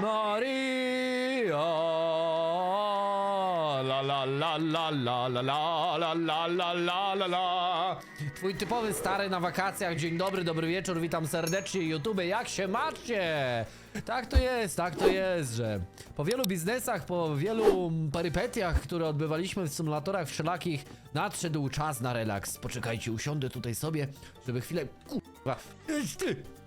Maria. La la la la la la la la la la la la la Twój typowy stary na wakacjach, dzień dobry, dobry wieczór, witam serdecznie YouTube, jak się macie? Tak to jest, tak to jest, że po wielu biznesach, po wielu perypetiach, które odbywaliśmy w symulatorach wszelakich, nadszedł czas na relaks. Poczekajcie, usiądę tutaj sobie, żeby chwilę... Kurwa, jedź ty!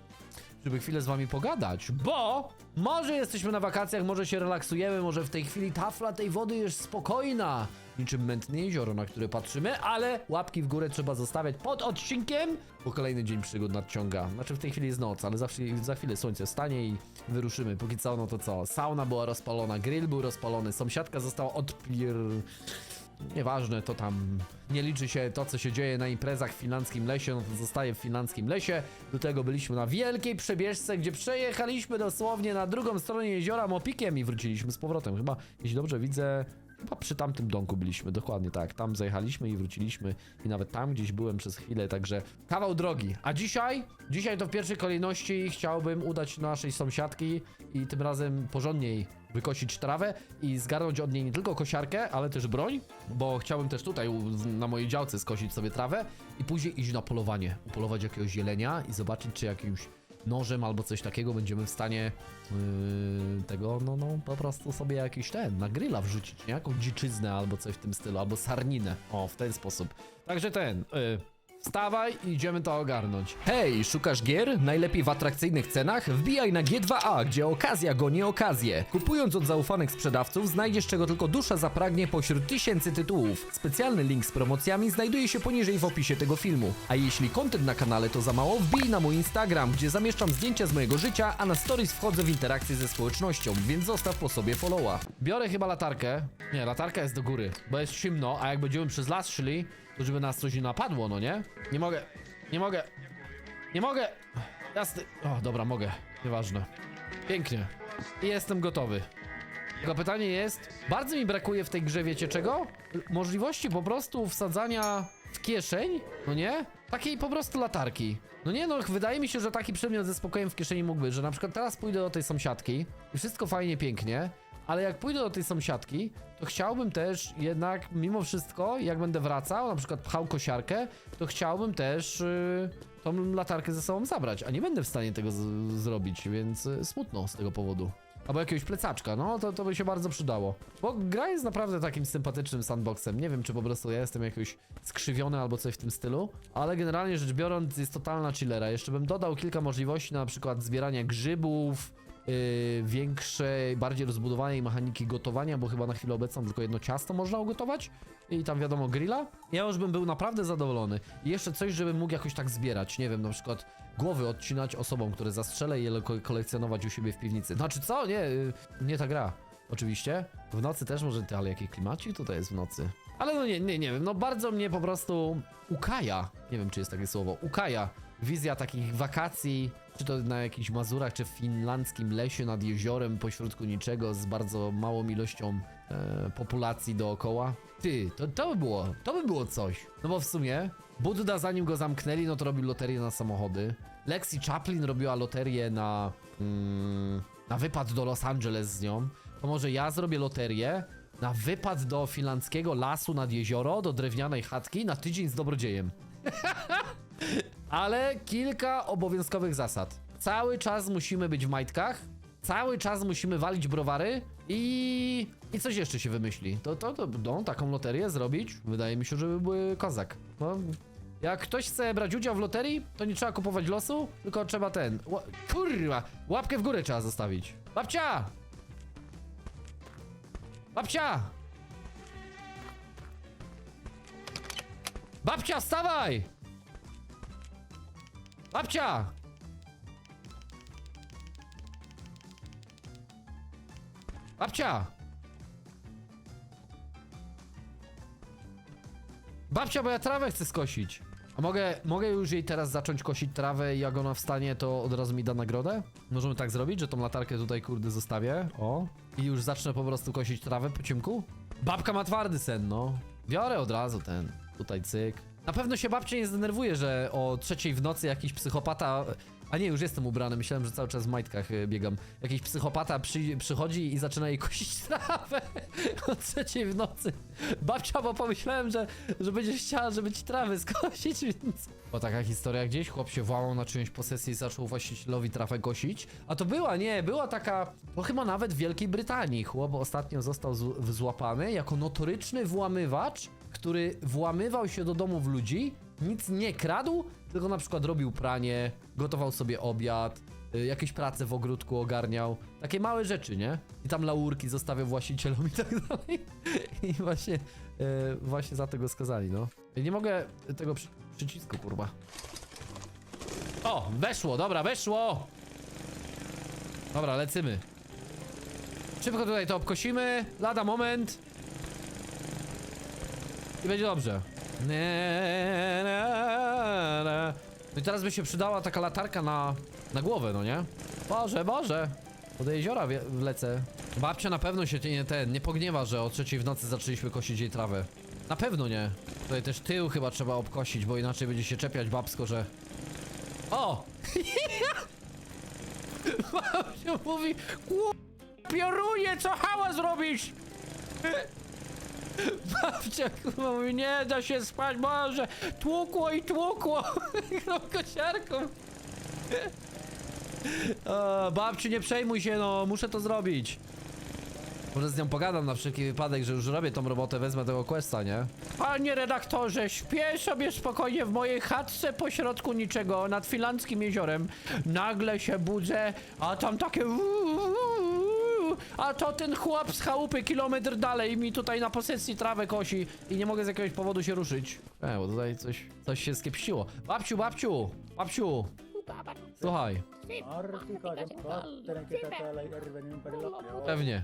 Żeby chwilę z wami pogadać, bo może jesteśmy na wakacjach, może się relaksujemy, może w tej chwili tafla tej wody jest spokojna, niczym mętne jezioro, na które patrzymy, ale łapki w górę trzeba zostawiać pod odcinkiem, bo kolejny dzień przygód nadciąga. Znaczy w tej chwili jest noc, ale zawsze, za chwilę słońce wstanie i wyruszymy. Póki co, no to co? Sauna była rozpalona, grill był rozpalony, sąsiadka została odpier... Nieważne, to tam nie liczy się to, co się dzieje na imprezach w finlandzkim lesie, no to zostaje w finlandzkim lesie. Do tego byliśmy na wielkiej przebieżce, gdzie przejechaliśmy dosłownie na drugą stronę jeziora Mopikiem i wróciliśmy z powrotem. Chyba, jeśli dobrze widzę, chyba przy tamtym domku byliśmy, dokładnie tak. Tam zajechaliśmy i wróciliśmy i nawet tam gdzieś byłem przez chwilę, także kawał drogi. A dzisiaj, dzisiaj to w pierwszej kolejności chciałbym udać naszej sąsiadki i tym razem porządniej wykosić trawę i zgarnąć od niej nie tylko kosiarkę, ale też broń, bo chciałbym też tutaj na mojej działce skosić sobie trawę i później iść na polowanie, upolować jakiegoś jelenia i zobaczyć, czy jakimś nożem albo coś takiego będziemy w stanie yy, tego, no, no, po prostu sobie jakiś ten, na grilla wrzucić, nie? Jakąś dziczyznę albo coś w tym stylu, albo sarninę, o, w ten sposób. Także ten, yy, Wstawaj i idziemy to ogarnąć. Hej, szukasz gier? Najlepiej w atrakcyjnych cenach? Wbijaj na G2A, gdzie okazja goni okazję. Kupując od zaufanych sprzedawców, znajdziesz czego tylko dusza zapragnie pośród tysięcy tytułów. Specjalny link z promocjami znajduje się poniżej w opisie tego filmu. A jeśli content na kanale to za mało, wbij na mój Instagram, gdzie zamieszczam zdjęcia z mojego życia, a na stories wchodzę w interakcję ze społecznością, więc zostaw po sobie followa. Biorę chyba latarkę. Nie, latarka jest do góry, bo jest ciemno, a jak będziemy przez las szli, to żeby nas coś nie napadło, no nie? Nie mogę, nie mogę, nie mogę. Jasny. O, dobra, mogę. Nieważne. Pięknie. I jestem gotowy. Tylko pytanie jest, bardzo mi brakuje w tej grze, wiecie czego? Możliwości po prostu wsadzania w kieszeń, no nie? Takiej po prostu latarki. No nie no, wydaje mi się, że taki przedmiot ze spokojem w kieszeni mógłby, że na przykład teraz pójdę do tej sąsiadki i wszystko fajnie, pięknie, ale jak pójdę do tej sąsiadki, to chciałbym też jednak, mimo wszystko, jak będę wracał, na przykład pchał kosiarkę, to chciałbym też yy, tą latarkę ze sobą zabrać, a nie będę w stanie tego zrobić, więc yy, smutno z tego powodu. Albo jakiegoś plecaczka, no to, to by się bardzo przydało. Bo gra jest naprawdę takim sympatycznym sandboxem. Nie wiem, czy po prostu ja jestem jakoś skrzywiony albo coś w tym stylu, ale generalnie rzecz biorąc jest totalna chillera. Jeszcze bym dodał kilka możliwości, na przykład zbierania grzybów, yy, większej, bardziej rozbudowanej mechaniki gotowania, bo chyba na chwilę obecną tylko jedno ciasto można ugotować i tam wiadomo grilla. Ja już bym był naprawdę zadowolony. I jeszcze coś, żebym mógł jakoś tak zbierać, nie wiem, na przykład głowy odcinać osobom, które zastrzelę i je ko- kolekcjonować u siebie w piwnicy. Znaczy co? Nie, yy, nie ta gra. Oczywiście. W nocy też może, ty, ale jaki klimacik tutaj jest w nocy. Ale no nie, nie, nie wiem, no bardzo mnie po prostu ukaja, nie wiem czy jest takie słowo, ukaja wizja takich wakacji, czy to na jakichś Mazurach, czy w finlandzkim lesie nad jeziorem pośrodku niczego z bardzo małą ilością e, populacji dookoła. Ty, to, to by było, to by było coś. No bo w sumie Budda zanim go zamknęli, no to robił loterię na samochody. Lexi Chaplin robiła loterię na, mm, na wypad do Los Angeles z nią. To może ja zrobię loterię na wypad do finlandzkiego lasu nad jezioro, do drewnianej chatki na tydzień z dobrodziejem. Ale kilka obowiązkowych zasad. Cały czas musimy być w majtkach, cały czas musimy walić browary i... i coś jeszcze się wymyśli. To, to, to no, taką loterię zrobić, wydaje mi się, że by były kozak. No, jak ktoś chce brać udział w loterii, to nie trzeba kupować losu, tylko trzeba ten... Ła kurwa! Łapkę w górę trzeba zostawić. Babcia! Babcia! Babcia, wstawaj! Babcia! Babcia! Babcia, bo ja trawę chcę skosić. A mogę, mogę już jej teraz zacząć kosić trawę i jak ona wstanie, to od razu mi da nagrodę? Możemy tak zrobić, że tą latarkę tutaj kurde zostawię. O. I już zacznę po prostu kosić trawę po ciemku? Babka ma twardy sen, no. Biorę od razu ten. Tutaj cyk. Na pewno się babcia nie zdenerwuje, że o trzeciej w nocy jakiś psychopata A nie, już jestem ubrany, myślałem, że cały czas w majtkach e, biegam. Jakiś psychopata przy, przychodzi i zaczyna jej kosić trawę o trzeciej w nocy. Babcia, bo pomyślałem, że, że będziesz chciała, żeby ci trawy skosić, więc... O, taka historia gdzieś, chłop się włamał na czyjąś posesję i zaczął właścicielowi trawę kosić. A to była, nie, była taka, to chyba nawet w Wielkiej Brytanii. Chłop ostatnio został złapany jako notoryczny włamywacz, który włamywał się do domów ludzi, nic nie kradł, tylko na przykład robił pranie, gotował sobie obiad, y, jakieś prace w ogródku ogarniał. Takie małe rzeczy, nie? I tam laurki zostawiał właścicielom i tak dalej. I właśnie, y, właśnie za tego skazali, no. Nie mogę tego przy, przycisku, kurwa. O, weszło, dobra, weszło! Dobra, lecymy. Szybko tutaj to obkosimy, lada moment. I będzie dobrze. No i teraz by się przydała taka latarka na, na głowę, no nie? Boże, Boże! Do jeziora wlecę. Babcia na pewno się nie, ten, nie pogniewa, że o trzeciej w nocy zaczęliśmy kosić jej trawę. Na pewno nie. Tutaj też tył chyba trzeba obkosić, bo inaczej będzie się czepiać babsko, że... O! Babcia mówi... "Ku- Pioruje, co hałas robisz? Babcia kurwa mówi, nie da się spać, Boże, tłukło i tłukło tą kosiarką. Nie przejmuj się, no, muszę to zrobić. Może z nią pogadam na wszelki wypadek, że już robię tą robotę, wezmę tego questa, nie? Panie redaktorze, śpię sobie spokojnie w mojej chatce pośrodku niczego, nad Finlandzkim jeziorem. Nagle się budzę, a tam takie... A to ten chłop z chałupy kilometr dalej mi tutaj na posesji trawę kosi i nie mogę z jakiegoś powodu się ruszyć. E, bo tutaj coś, coś się skiepściło. Babciu, babciu, babciu, słuchaj, pewnie.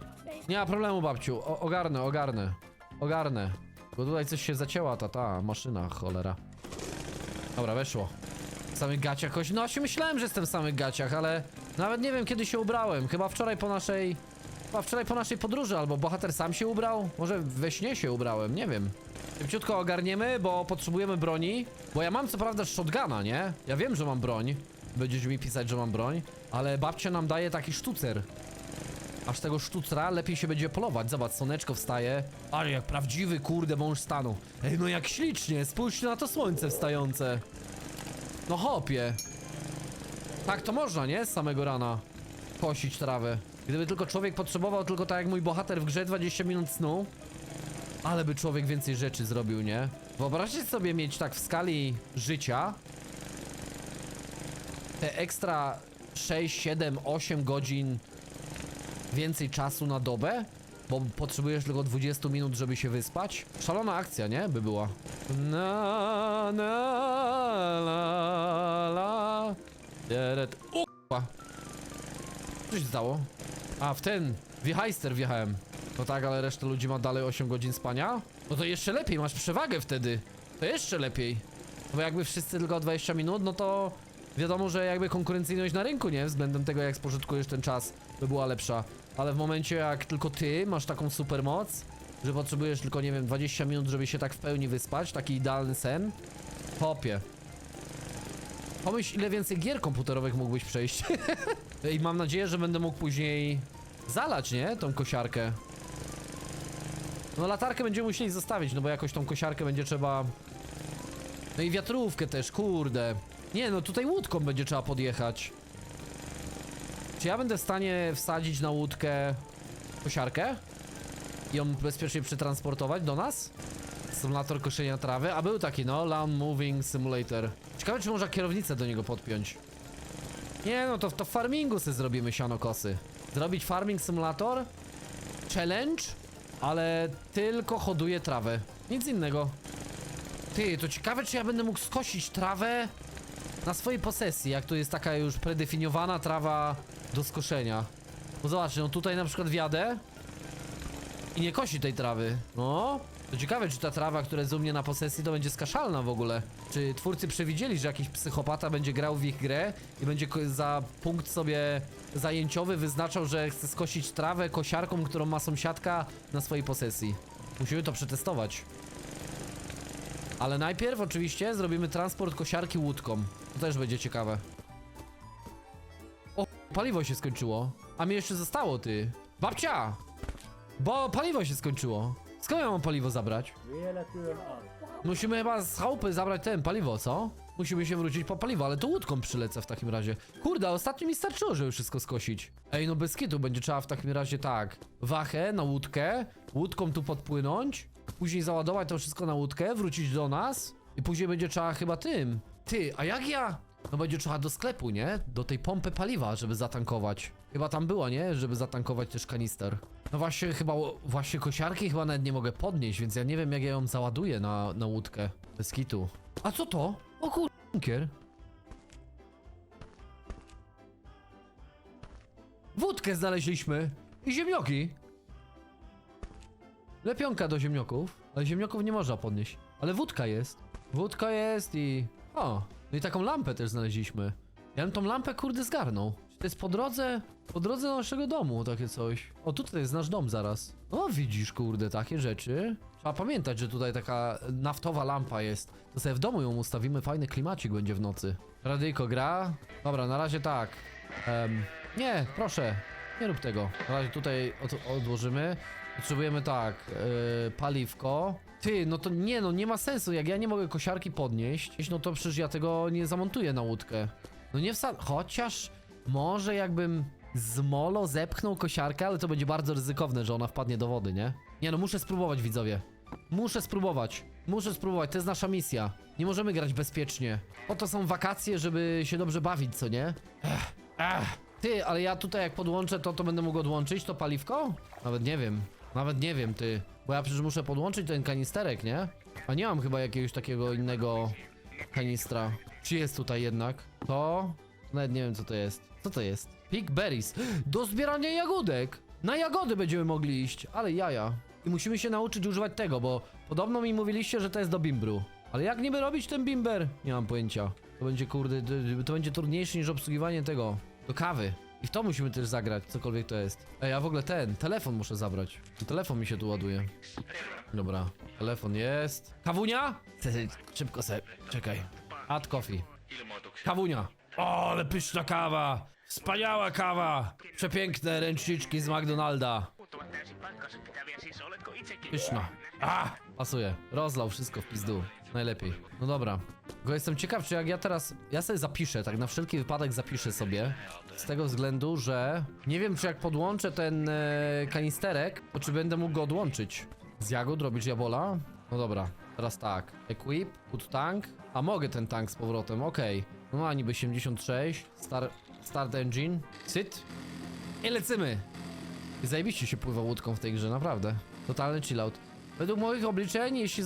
Nie ma problemu, babciu, o, ogarnę, ogarnę, ogarnę. Bo tutaj coś się zacięła, ta, ta maszyna, cholera. Dobra, weszło. W samych gaciach, no się myślałem, że jestem w samych gaciach, ale nawet nie wiem kiedy się ubrałem. Chyba wczoraj po naszej, chyba wczoraj po naszej podróży, albo bohater sam się ubrał. Może we śnie się ubrałem, nie wiem. Szybciutko ogarniemy, bo potrzebujemy broni. Bo ja mam co prawda shotguna, nie? Ja wiem, że mam broń. Będziecie mi pisać, że mam broń. Ale babcia nam daje taki sztucer. Aż tego sztucra lepiej się będzie polować. Zobacz, słoneczko wstaje. Ale jak prawdziwy, kurde, mąż stanu. Ej, no jak ślicznie, spójrzcie na to słońce wstające. No hopie. Tak to można, nie? Z samego rana. Kosić trawę. Gdyby tylko człowiek potrzebował tylko tak jak mój bohater w grze 20 minut snu. Ale by człowiek więcej rzeczy zrobił, nie? Wyobraźcie sobie mieć tak w skali życia te ekstra 6, 7, 8 godzin więcej czasu na dobę, bo potrzebujesz tylko 20 minut, żeby się wyspać. Szalona akcja, nie? By była. Na, na, la, la. Deret. O, k***a. Się stało? A, w ten. Wiehajster wjechałem. No tak, ale reszta ludzi ma dalej 8 godzin spania? No to jeszcze lepiej, masz przewagę wtedy. To jeszcze lepiej. No Bo jakby wszyscy tylko 20 minut, no to wiadomo, że jakby konkurencyjność na rynku, nie? Względem tego, jak spożytkujesz ten czas, by była lepsza. Ale w momencie, jak tylko ty masz taką super moc, że potrzebujesz tylko, nie wiem, 20 minut, żeby się tak w pełni wyspać, taki idealny sen, popie. Pomyśl, ile więcej gier komputerowych mógłbyś przejść. I mam nadzieję, że będę mógł później zalać, nie? Tą kosiarkę. No latarkę będziemy musieli zostawić, no bo jakoś tą kosiarkę będzie trzeba... No i wiatrówkę też, kurde. Nie, no tutaj łódką będzie trzeba podjechać. Czy ja będę w stanie wsadzić na łódkę kosiarkę? I ją bezpiecznie przetransportować do nas? Symulator koszenia trawy, a był taki no, Land Moving Simulator. Ciekawe czy można kierownicę do niego podpiąć. Nie no, to, to w farmingu sobie zrobimy sianokosy. Zrobić farming simulator? Challenge? Ale tylko hoduje trawę. Nic innego. Ty, to ciekawe czy ja będę mógł skosić trawę na swojej posesji, jak tu jest taka już predefiniowana trawa do skoszenia. Bo zobaczcie, no tutaj na przykład wjadę i nie kosi tej trawy. No, to ciekawe, czy ta trawa, która jest u mnie na posesji, to będzie skaszalna w ogóle. Czy twórcy przewidzieli, że jakiś psychopata będzie grał w ich grę i będzie za punkt sobie zajęciowy wyznaczał, że chce skosić trawę kosiarką, którą ma sąsiadka na swojej posesji. Musimy to przetestować. Ale najpierw oczywiście zrobimy transport kosiarki łódką. To też będzie ciekawe. Paliwo się skończyło. A mi jeszcze zostało, ty. Babcia! Bo paliwo się skończyło. Skąd ja mam paliwo zabrać? Musimy chyba z chałupy zabrać ten paliwo, co? Musimy się wrócić po paliwo, ale to łódką przylecę w takim razie. Kurde, ostatnio mi starczyło, żeby wszystko skosić. Ej, no bez kitu będzie trzeba w takim razie tak. Wachę na łódkę, łódką tu podpłynąć, później załadować to wszystko na łódkę, wrócić do nas i później będzie trzeba chyba tym. Ty, a jak ja? No będzie trzeba do sklepu, nie? Do tej pompy paliwa, żeby zatankować. Chyba tam była, nie? Żeby zatankować też kanister. No właśnie, chyba, właśnie kosiarki chyba nawet nie mogę podnieść, więc ja nie wiem jak ja ją załaduję na, na łódkę. Bez kitu. A co to? O kur... Wódkę znaleźliśmy. I ziemnioki. Lepionka do ziemnioków. Ale ziemnioków nie można podnieść. Ale wódka jest. Wódka jest i... O, no i taką lampę też znaleźliśmy. Ja bym tą lampę kurde zgarnął. To jest po drodze? Po drodze do naszego domu takie coś. O, tutaj jest nasz dom zaraz. O, widzisz kurde, takie rzeczy. Trzeba pamiętać, że tutaj taka naftowa lampa jest. To sobie w domu ją ustawimy, fajny klimacik będzie w nocy. Radyjko gra. Dobra, na razie tak. Em, nie, proszę, nie rób tego. Na razie tutaj od, odłożymy. Potrzebujemy tak, yy, paliwko. Ty, no to nie, no nie ma sensu. Jak ja nie mogę kosiarki podnieść, no to przecież ja tego nie zamontuję na łódkę. No nie wsad... Chociaż może jakbym z molo zepchnął kosiarkę, ale to będzie bardzo ryzykowne, że ona wpadnie do wody, nie? Nie no, muszę spróbować, widzowie. Muszę spróbować. Muszę spróbować, to jest nasza misja. Nie możemy grać bezpiecznie. Oto są wakacje, żeby się dobrze bawić, co nie? Ech, ech. Ty, ale ja tutaj jak podłączę to, to będę mógł odłączyć to paliwko? Nawet nie wiem. Nawet nie wiem, ty. Bo ja przecież muszę podłączyć ten kanisterek, nie? A nie mam chyba jakiegoś takiego innego kanistra. Czy jest tutaj jednak? To? Nawet nie wiem co to jest. Co to jest? Pig berries. Do zbierania jagódek! Na jagody będziemy mogli iść, ale jaja. I musimy się nauczyć używać tego, bo podobno mi mówiliście, że to jest do bimbru. Ale jak niby robić ten bimber? Nie mam pojęcia. To będzie kurde, to- będzie trudniejsze niż obsługiwanie tego. Do kawy. I w to musimy też zagrać, cokolwiek to jest. Ej, a w ogóle ten, telefon muszę zabrać. Telefon mi się tu ładuje. Dobra, telefon jest. Kawunia? Szybko se, czekaj. Add coffee. Kawunia. O, ale pyszna kawa! Wspaniała kawa! Przepiękne ręczniczki z McDonalda. Pyszna. A! Pasuje. Rozlał wszystko w pizdu. Najlepiej. No dobra. Tylko jestem ciekaw, czy jak ja teraz... Ja sobie zapiszę, tak na wszelki wypadek zapiszę sobie. Z tego względu, że... Nie wiem, czy jak podłączę ten e, kanisterek, to czy będę mógł go odłączyć. Z jagód robić jabola? No dobra. Teraz tak. Equip, put tank. A mogę ten tank z powrotem, okej. No a niby 76. Star, start engine. Sit. I lecimy. Zajebiście się pływa łódką w tej grze, naprawdę. Totalny chillout. Według moich obliczeń, jeśli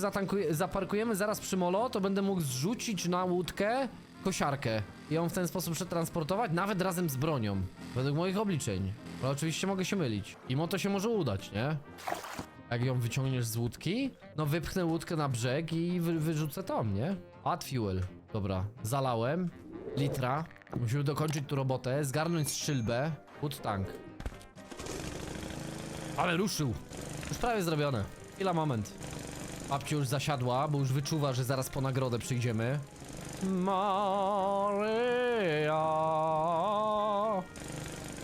zaparkujemy zaraz przy molo, to będę mógł zrzucić na łódkę kosiarkę i ją w ten sposób przetransportować, nawet razem z bronią. Według moich obliczeń. Ale oczywiście mogę się mylić. I mo to się może udać, nie? Jak ją wyciągniesz z łódki, no wypchnę łódkę na brzeg i wy, wyrzucę tam, nie? Add fuel. Dobra, zalałem. Litra. Musimy dokończyć tu robotę, zgarnąć strzelbę. Put tank. Ale ruszył. Już prawie zrobione. Chwila, moment. Babcia już zasiadła, bo już wyczuwa, że zaraz po nagrodę przyjdziemy. Maria.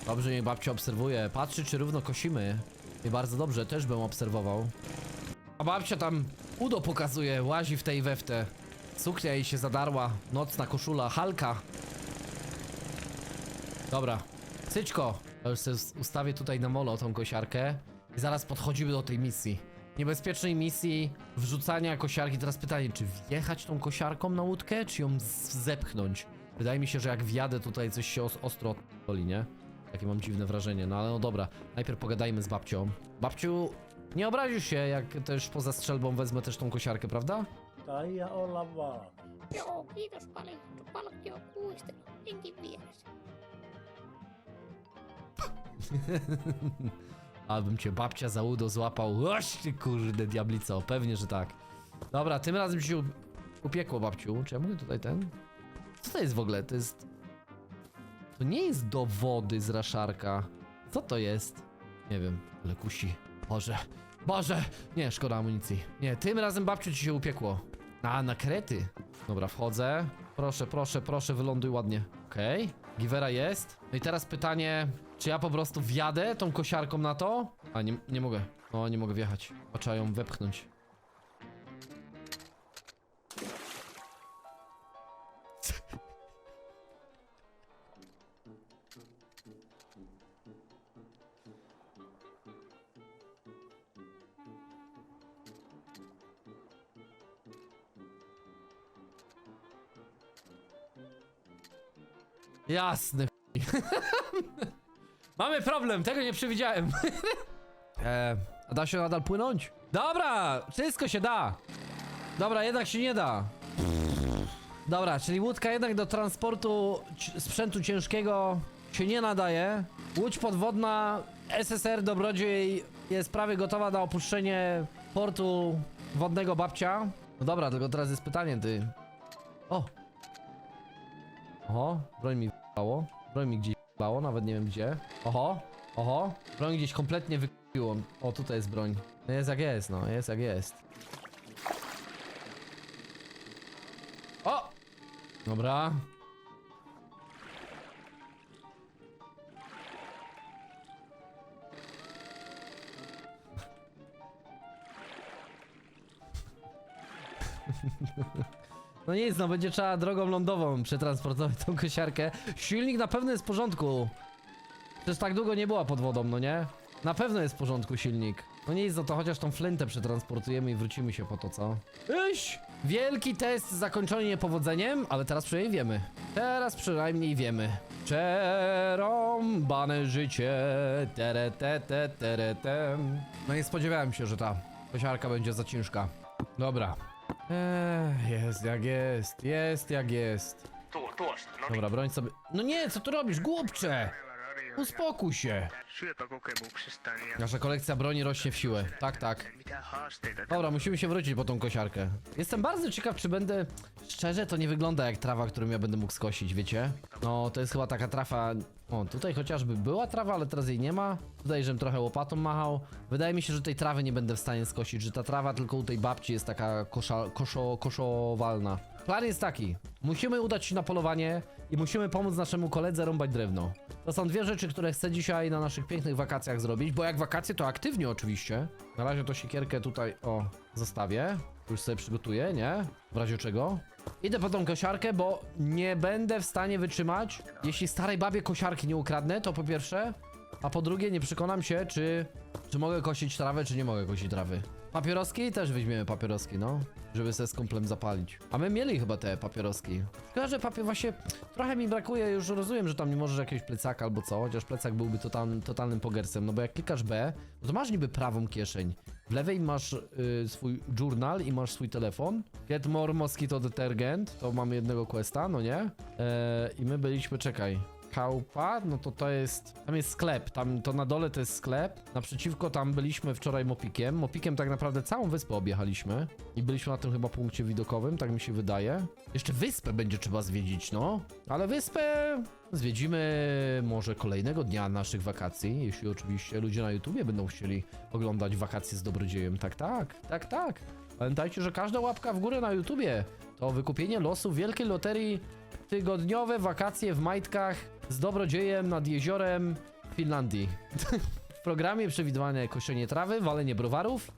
Dobrze, niech babcia obserwuje. Patrzy, czy równo kosimy. I bardzo dobrze, też bym obserwował. A babcia tam udo pokazuje, łazi w tej i we w te. Suknia jej się zadarła, nocna koszula, halka. Dobra, Cyćko, ja już sobie ustawię tutaj na molo tą kosiarkę i zaraz podchodzimy do tej misji. Niebezpiecznej misji wrzucania kosiarki. Teraz pytanie, czy wjechać tą kosiarką na łódkę, czy ją zepchnąć? Wydaje mi się, że jak wjadę tutaj coś się os ostro odpali, nie? Takie mam dziwne wrażenie, no ale no dobra. Najpierw pogadajmy z babcią. Babciu, nie obrazisz się, jak też poza strzelbą wezmę też tą kosiarkę, prawda? Taija olla vaan. Joo, kiitos paljon. Palkkio kuistelu. Enkin vieressä. Abym cię babcia za udo złapał. Oś ty kurde diablico, pewnie, że tak. Dobra, tym razem się upiekło babciu. Czy ja mogę tutaj ten? Co to jest w ogóle? To jest... To nie jest do wody z raszarka. Co to jest? Nie wiem, ale kusi. Boże, Boże! Nie, szkoda amunicji. Nie, tym razem babciu ci się upiekło. A, na krety. Dobra, wchodzę. Proszę, proszę, proszę, wyląduj ładnie. Okej. Givera jest. No i teraz pytanie, czy ja po prostu wjadę tą kosiarką na to? A, nie, nie mogę. O, nie mogę wjechać. Trzeba ją wepchnąć. Jasny. Mamy problem, tego nie przewidziałem. e, a da się nadal płynąć? Dobra, wszystko się da. Dobra, jednak się nie da. Dobra, czyli łódka jednak do transportu sprzętu ciężkiego się nie nadaje. Łódź podwodna SSR Dobrodziej jest prawie gotowa na opuszczenie portu wodnego babcia. No dobra, tylko teraz jest pytanie, ty. O! Oho, broń mi wybało. Broń mi gdzieś wybało, nawet nie wiem gdzie. Oho, oho. Broń gdzieś kompletnie wykupiło. O, tutaj jest broń. No jest jak jest, no, jest jak jest. O! Dobra. No nic, no będzie trzeba drogą lądową przetransportować tą kosiarkę. Silnik na pewno jest w porządku. Przecież tak długo nie była pod wodą, no nie? Na pewno jest w porządku silnik. No nic, no to chociaż tą flintę przetransportujemy i wrócimy się po to, co? Iś! Wielki test zakończony niepowodzeniem, ale teraz przynajmniej wiemy. Teraz przynajmniej wiemy. Przerąbane życie. Tere, te, te, tere, te. No nie spodziewałem się, że ta kosiarka będzie za ciężka. Dobra. Eee, jest jak jest, jest jak jest. Tuo, tuosta, no. Dobra, broń sobie. No nie, co tu robisz, głupcze? Uspokój się. Nasza kolekcja broni rośnie w siłę. Tak, tak. Dobra, musimy się wrócić po tą kosiarkę. Jestem bardzo ciekaw, czy będę... Szczerze, to nie wygląda jak trawa, którą ja będę mógł skosić, wiecie? No, to jest chyba taka trafa... O, tutaj chociażby była trawa, ale teraz jej nie ma. Tutaj, żebym trochę łopatą machał. Wydaje mi się, że tej trawy nie będę w stanie skosić, że ta trawa tylko u tej babci jest taka kosza, koszo, koszowalna. Plan jest taki. Musimy udać się na polowanie i musimy pomóc naszemu koledze rąbać drewno. To są dwie rzeczy, które chcę dzisiaj na naszych pięknych wakacjach zrobić, bo jak wakacje, to aktywnie oczywiście. Na razie to siekierkę tutaj, o, zostawię. Już sobie przygotuję, nie? W razie czego. Idę po tą kosiarkę, bo nie będę w stanie wytrzymać. Jeśli starej babie kosiarki nie ukradnę, to po pierwsze, a po drugie nie przekonam się, czy, czy mogę kosić trawę, czy nie mogę kosić trawy. Papieroski? Też weźmiemy papieroski, no. Żeby sobie z kumplem zapalić. A my mieli chyba te papieroski. Tylko, że papier właśnie trochę mi brakuje, już rozumiem, że tam nie możesz jakiegoś plecaka albo co, chociaż plecak byłby totalnym, totalnym pogersem, no bo jak klikasz B, no to masz niby prawą kieszeń. W lewej masz y, swój journal i masz swój telefon. Get more mosquito detergent, to mamy jednego questa, no nie? E, I my byliśmy, czekaj. Kaupa, no to to jest, tam jest sklep, tam to na dole to jest sklep, naprzeciwko tam byliśmy wczoraj Mopikiem, Mopikiem tak naprawdę całą wyspę objechaliśmy i byliśmy na tym chyba punkcie widokowym, tak mi się wydaje. Jeszcze wyspę będzie trzeba zwiedzić, no, ale wyspę zwiedzimy może kolejnego dnia naszych wakacji, jeśli oczywiście ludzie na YouTubie będą chcieli oglądać wakacje z Dobrodziejem, tak, tak, tak, tak. Pamiętajcie, że każda łapka w górę na YouTubie to wykupienie losu wielkiej loterii tygodniowe wakacje w majtkach z dobrodziejem nad jeziorem w Finlandii. w programie przewidywane koszenie trawy, walenie browarów,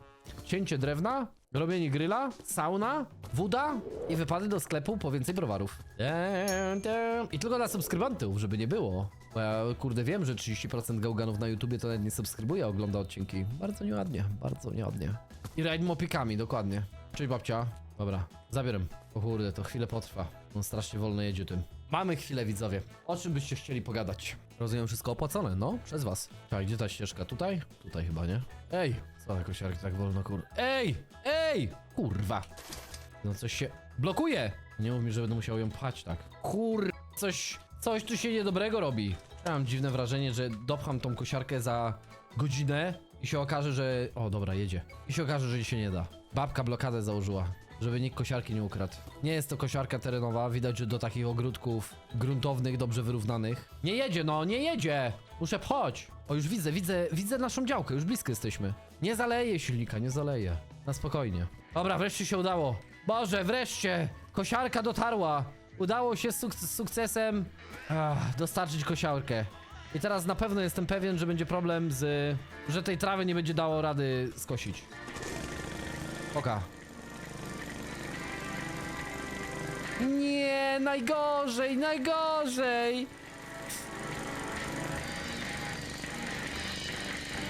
cięcie drewna, robienie gryla, sauna, woda i wypady do sklepu po więcej browarów. I tylko dla subskrybentów, żeby nie było. Bo ja kurde wiem, że 30% gałganów na YouTubie to nawet nie subskrybuje, ogląda odcinki. Bardzo nieładnie, bardzo nieładnie. I rajd mopikami, dokładnie. Cześć babcia. Dobra, zabieram. O kurde, to chwilę potrwa. On strasznie wolno jedzie tym. Mamy chwilę, widzowie. O czym byście chcieli pogadać? Rozumiem, wszystko opłacone, no, przez was. Czekaj, gdzie ta ścieżka? Tutaj? Tutaj chyba, nie? Ej! Co jakoś jak tak wolno, kur... Ej! Ej! Kurwa! No coś się... Blokuje! Nie mów mi, że będę musiał ją pchać tak. Kur... Coś... Coś tu się niedobrego robi. Ja mam dziwne wrażenie, że dopcham tą kosiarkę za godzinę i się okaże, że... O, dobra, jedzie. I się okaże, że się nie da. Babka blokadę założyła, żeby nikt kosiarki nie ukradł. Nie jest to kosiarka terenowa, widać, że do takich ogródków gruntownych, dobrze wyrównanych. Nie jedzie, no, nie jedzie! Muszę pchać. O, już widzę, widzę, widzę naszą działkę, już blisko jesteśmy. Nie zaleje silnika, nie zaleje. Na spokojnie. Dobra, wreszcie się udało. Boże, wreszcie! Kosiarka dotarła! udało się z suk sukcesem ach, dostarczyć kosiarkę. I teraz na pewno jestem pewien, że będzie problem z... że tej trawy nie będzie dało rady skosić. Oka. Nie, najgorzej, najgorzej!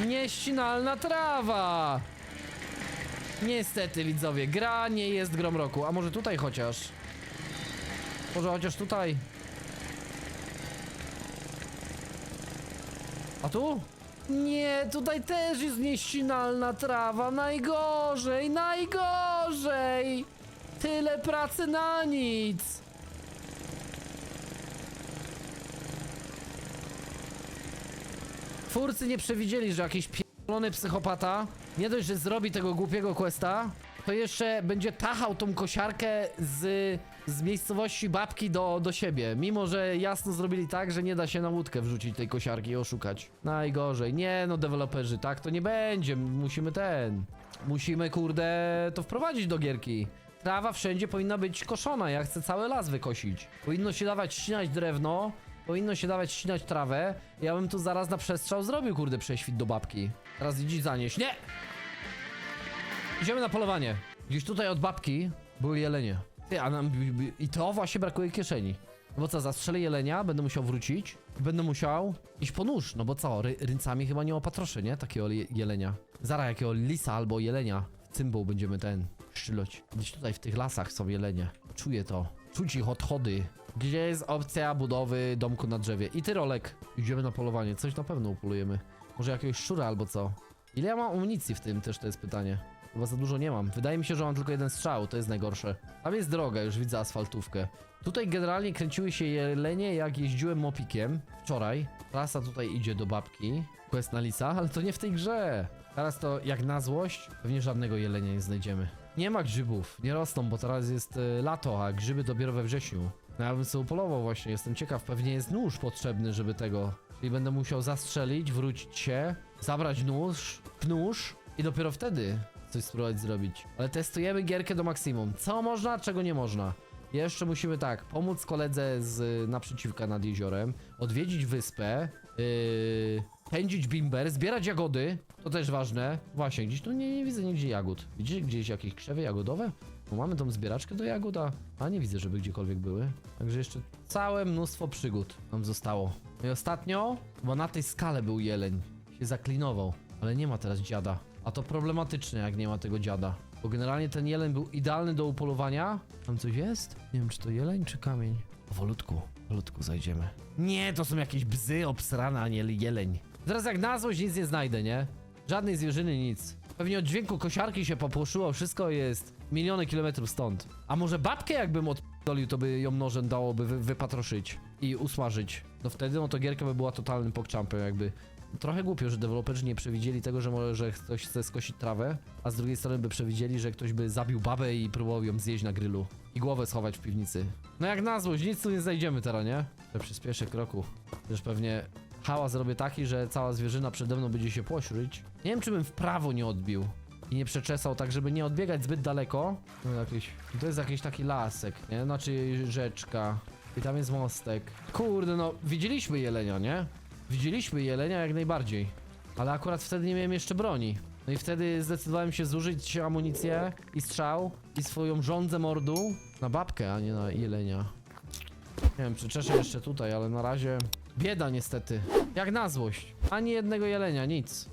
Nieścinalna trawa! Niestety, widzowie, gra nie jest grom roku. A może tutaj chociaż? Może chociaż tutaj? A tu? Nie, tutaj też jest nieścinalna trawa. Najgorzej, najgorzej! Tyle pracy na nic! Twórcy nie przewidzieli, że jakiś pierdolony psychopata nie dość, że zrobi tego głupiego questa, to jeszcze będzie tachał tą kosiarkę z, z miejscowości babki do, do siebie. Mimo, że jasno zrobili tak, że nie da się na łódkę wrzucić tej kosiarki i oszukać. Najgorzej. Nie no, deweloperzy, tak to nie będzie. Musimy ten... Musimy, kurde, to wprowadzić do gierki. Trawa wszędzie powinna być koszona, ja chcę cały las wykosić. Powinno się dawać ścinać drewno, powinno się dawać ścinać trawę. Ja bym tu zaraz na przestrzał zrobił, kurde, prześwit do babki. Teraz idź zanieść. Nie! Idziemy na polowanie. Gdzieś tutaj od babki były jelenie. Ty, a nam... I to właśnie brakuje kieszeni. No bo co, zastrzelę jelenia, będę musiał wrócić będę musiał iść po nóż, no bo co, ry ryncami chyba nie opatroszę, nie? Takiego je jelenia. Zara jakiego lisa albo jelenia. W cymbał będziemy ten szczyloć. Gdzieś tutaj w tych lasach są jelenie. Czuję to. Czuć ich odchody. Gdzie jest opcja budowy domku na drzewie? I ty, Rolek. Idziemy na polowanie. Coś na pewno upolujemy. Może jakiegoś szczura albo co? Ile ja mam amunicji w tym też to jest pytanie. Chyba za dużo nie mam. Wydaje mi się, że mam tylko jeden strzał, to jest najgorsze. Tam jest droga, już widzę asfaltówkę. Tutaj generalnie kręciły się jelenie, jak jeździłem mopikiem wczoraj. Trasa tutaj idzie do babki. Quest na lisa, ale to nie w tej grze. Teraz to jak na złość, pewnie żadnego jelenia nie znajdziemy. Nie ma grzybów, nie rosną, bo teraz jest e, lato, a grzyby dopiero we wrześniu. No ja bym sobie upolował właśnie, jestem ciekaw, pewnie jest nóż potrzebny, żeby tego. Czyli będę musiał zastrzelić, wrócić się, zabrać nóż, nóż i dopiero wtedy coś spróbować zrobić. Ale testujemy gierkę do maksimum. Co można, czego nie można. Jeszcze musimy tak, pomóc koledze z naprzeciwka nad jeziorem, odwiedzić wyspę, yy, pędzić bimber, zbierać jagody, to też ważne. Właśnie, gdzieś tu nie, nie widzę nigdzie jagód. Widzicie gdzieś jakieś krzewy jagodowe? Bo mamy tą zbieraczkę do jagód, a, nie widzę, żeby gdziekolwiek były. Także jeszcze całe mnóstwo przygód nam zostało. No i ostatnio, bo na tej skale był jeleń, się zaklinował, ale nie ma teraz dziada. A to problematyczne, jak nie ma tego dziada. Bo generalnie ten jeleń był idealny do upolowania. Tam coś jest? Nie wiem, czy to jeleń, czy kamień. Powolutku, powolutku zajdziemy. Nie, to są jakieś bzy obsrane, a nie jeleń. Zaraz jak na złość nic nie znajdę, nie? Żadnej zwierzyny, nic. Pewnie od dźwięku kosiarki się popłoszyło, wszystko jest miliony kilometrów stąd. A może babkę jakbym oddolił, to by ją nożem dałoby wy wypatroszyć i usmażyć. No wtedy no to gierka by była totalnym pokczampem jakby. Trochę głupio, że deweloperzy nie przewidzieli tego, że może, że ktoś chce skosić trawę, a z drugiej strony by przewidzieli, że ktoś by zabił babę i próbował ją zjeść na grillu. I głowę schować w piwnicy. No jak na złość, nic tu nie znajdziemy teraz, nie? To przyspieszę kroku. Też pewnie hałas zrobię taki, że cała zwierzyna przede mną będzie się pośryć. Nie wiem, czy bym w prawo nie odbił. I nie przeczesał tak, żeby nie odbiegać zbyt daleko. No jakieś, to jest jakiś taki lasek, nie? Znaczy rzeczka. I tam jest mostek. Kurde, no widzieliśmy jelenia, nie? Widzieliśmy jelenia jak najbardziej. Ale akurat wtedy nie miałem jeszcze broni. No i wtedy zdecydowałem się zużyć amunicję i strzał i swoją żądzę mordu na babkę, a nie na jelenia. Nie wiem, przeczeszę jeszcze tutaj, ale na razie bieda niestety. Jak na złość. Ani jednego jelenia, nic.